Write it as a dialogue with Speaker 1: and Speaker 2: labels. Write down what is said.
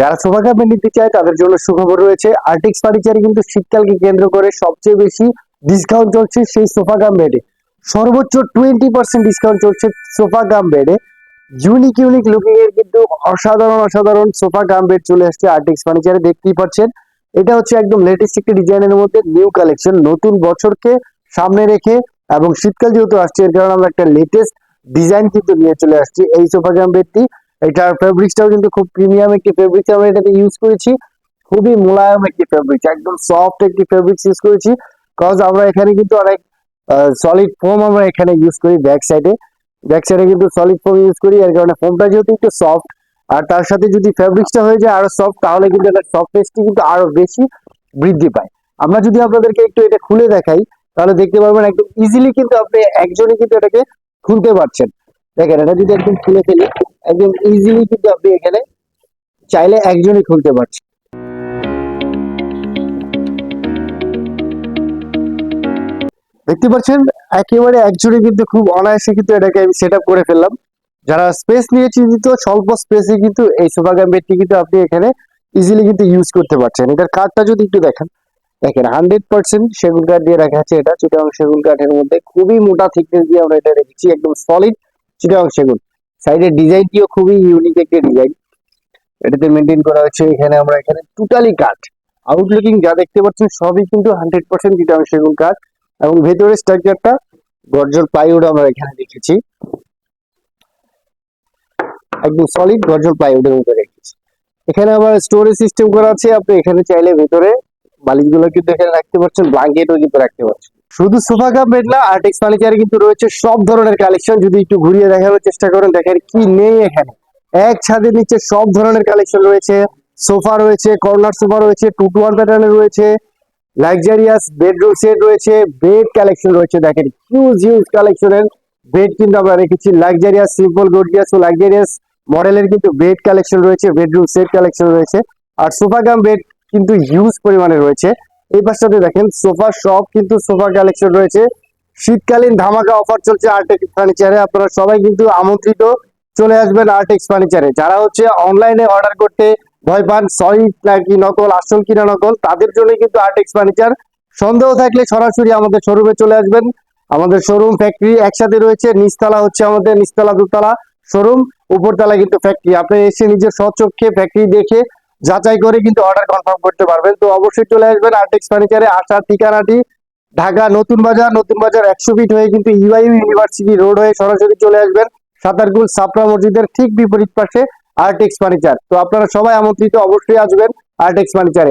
Speaker 1: যারা সোফা কাপড় নিতে চায়, তাদের জন্য সুখবর রয়েছে। আর্টিক্স ফার্নিচারে কিন্তু শীতকালকে কেন্দ্র করে সবচেয়ে বেশি ডিসকাউন্ট চলছে সেই সোফা কাম বেডে সর্বোচ্চ টোয়েন্টি পার্সেন্ট ডিসকাউন্ট চলছে সোফা কাম বেডে ইউনিক ইউনিক লুকিং এর কিন্তু অসাধারণ অসাধারণ সোফা কাম বেড চলে আসছে আর্টিক্স ফার্নিচারে দেখতেই পাচ্ছেন। এটা হচ্ছে একদম লেটেস্ট একটি ডিজাইনের মধ্যে নিউ কালেকশন নতুন বছরকে সামনে রেখে এবং শীতকাল যেহেতু আসছে, এর কারণে আমরা একটা লেটেস্ট ডিজাইন কিন্তু নিয়ে চলে আসছি এই সোফা কাম বেডটি এটার ফেব্রিক্সটাও কিন্তু খুব প্রিমিয়াম একটি ফেব্রিক্স আমরা এটাতে ইউজ করেছি। খুবই মোলায়েম একটি ফেব্রিক্স একদম সফট একটি ফেব্রিক্স ইউজ করেছি। কজ আমরা এখানে কিন্তু অনেক সলিড ফোম আমরা এখানে ইউজ করি ব্যাক সাইডে ব্যাক সাইডে কিন্তু সলিড ফোম ইউজ করি, এর কারণে ফোমটা যেহেতু একটু সফট আর তার সাথে যদি ফেব্রিক্সটা হয়ে যায় আরও সফট তাহলে কিন্তু এটা সফটনেসটি কিন্তু আরও বেশি বৃদ্ধি পায়। আমরা যদি আপনাদেরকে একটু এটা খুলে দেখাই, তাহলে দেখতে পারবেন একদম ইজিলি কিন্তু আপনি একজনই কিন্তু এটাকে খুলতে পারছেন। দেখেন, এটা যদি একদম খুলে ফেলি, একদম ইজিলি কিন্তু আপনি এখানে চাইলে একজনই খুলতে পারছেন। দেখতে পাচ্ছেন, একেবারে একজনই কিন্তু খুব অনায়াসে কিন্তু এটাকে আমি সেট করে ফেললাম। যারা স্পেস নিয়ে চিন্তিত, স্বল্প স্পেসে কিন্তু এই সোফা বেডটি কিন্তু আপনি এখানে ইজিলি কিন্তু ইউজ করতে পারছেন। এটার কাঠটা যদি একটু দেখেন দেখেন হান্ড্রেড পার্সেন্ট সেগুন কাঠ দিয়ে রাখা আছে এটা। চিটাং সেগুন কাঠের মধ্যে খুবই মোটা থিকনেস দিয়ে আমরা এটা রেখেছি, একদম সলিড চিটাং সেগুন সাইডের ডিজাইনটিও খুবই ইউনিক একটি ডিজাইন এটাতে মেনটেন করা হচ্ছে এখানে আমরা এখানে টোটালি কাঠ আউটলুকিং যা দেখতে পাচ্ছেন, সবই কিন্তু হান্ড্রেড পার্সেন্ট চিটাং সেগুন কাঠ এবং ভেতরে স্ট্রাকচারটা গর্জর প্লাইউড আমরা এখানে দেখেছি। একদম সলিড গর্জর প্লাইউডের মধ্যে রেখেছি এখানে আবার স্টোরেজ সিস্টেম করা আছে। আপনি এখানে চাইলে ভেতরে বালিশগুলো কিন্তু এখানে রাখতে পারছেন ব্ল্যাঙ্কেটও কিন্তু রাখতে পারছেন। শুধু সোফা কাপ বেড না আর্টিক্স ফার্নিচারে কিন্তু রয়েছে সব ধরনের কালেকশন যদি একটু ঘুরিয়ে দেখানোর চেষ্টা করেন, দেখেন কি নেই এখানে। এক ছাদের নিচে সব ধরনের কালেকশন রয়েছে। সোফা রয়েছে, কর্নার সোফা রয়েছে টু টু ওয়ান রয়েছে। লাক্সারিয়াস বেডরুম সেট রয়েছে বেড কালেকশন রয়েছে। দেখেন হিউজ হিউজ কালেকশনের বেড কিন্তু আমরা রেখেছি। লাক্সারিয়াস সিম্পল গর্জিয়াস ও লাক্সারিয়াস মডেলের কিন্তু বেড কালেকশন রয়েছে বেডরুম সেট কালেকশন রয়েছে। আর সোফা গাম বেড কিন্তু হিউজ পরিমাণে রয়েছে। এই পাশটাতে দেখেন, সোফা সব কিন্তু সোফা কালেকশন রয়েছে। শীতকালীন ধামাকা অফার চলছে আর্টেক্স ফার্নিচারে আপনারা সবাই কিন্তু আমন্ত্রিত চলে আসবেন আর্টেক্স ফার্নিচারে যারা হচ্ছে অনলাইনে অর্ডার করতে ভয় পান সলিড নাকি নকল, আসল কিনা নকল, তাদের জন্য কিন্তু আর্টেক্স ফার্নিচার সন্দেহ থাকলে সরাসরি আমাদের শোরুমে চলে আসবেন। আমাদের শোরুম ফ্যাক্টরি একসাথে রয়েছে। নিচতলা হচ্ছে আমাদের, নিচতলা, দুতলা শোরুম উপরতলা কিন্তু ফ্যাক্টরি আপনি এসে নিজের স্বচক্ষে ফ্যাক্টরি দেখে যাচাই করে কিন্তু অর্ডার কনফার্ম করতে পারবেন। তো অবশ্যই চলে আসবেন আর্টেক্স ফার্নিচারে আসার ঠিকানাটি ঢাকা নতুন বাজার নতুন বাজার একশো ফিট হয়ে কিন্তু ইউআইউ ইউনিভার্সিটি রোড হয়ে সরাসরি চলে আসবেন সাতারগুল সাপরা মসজিদের ঠিক বিপরীত পাশে আর্টেক্স ফার্নিচার তো আপনারা সবাই আমন্ত্রিত অবশ্যই আসবেন আর্টেক্স ফার্নিচারে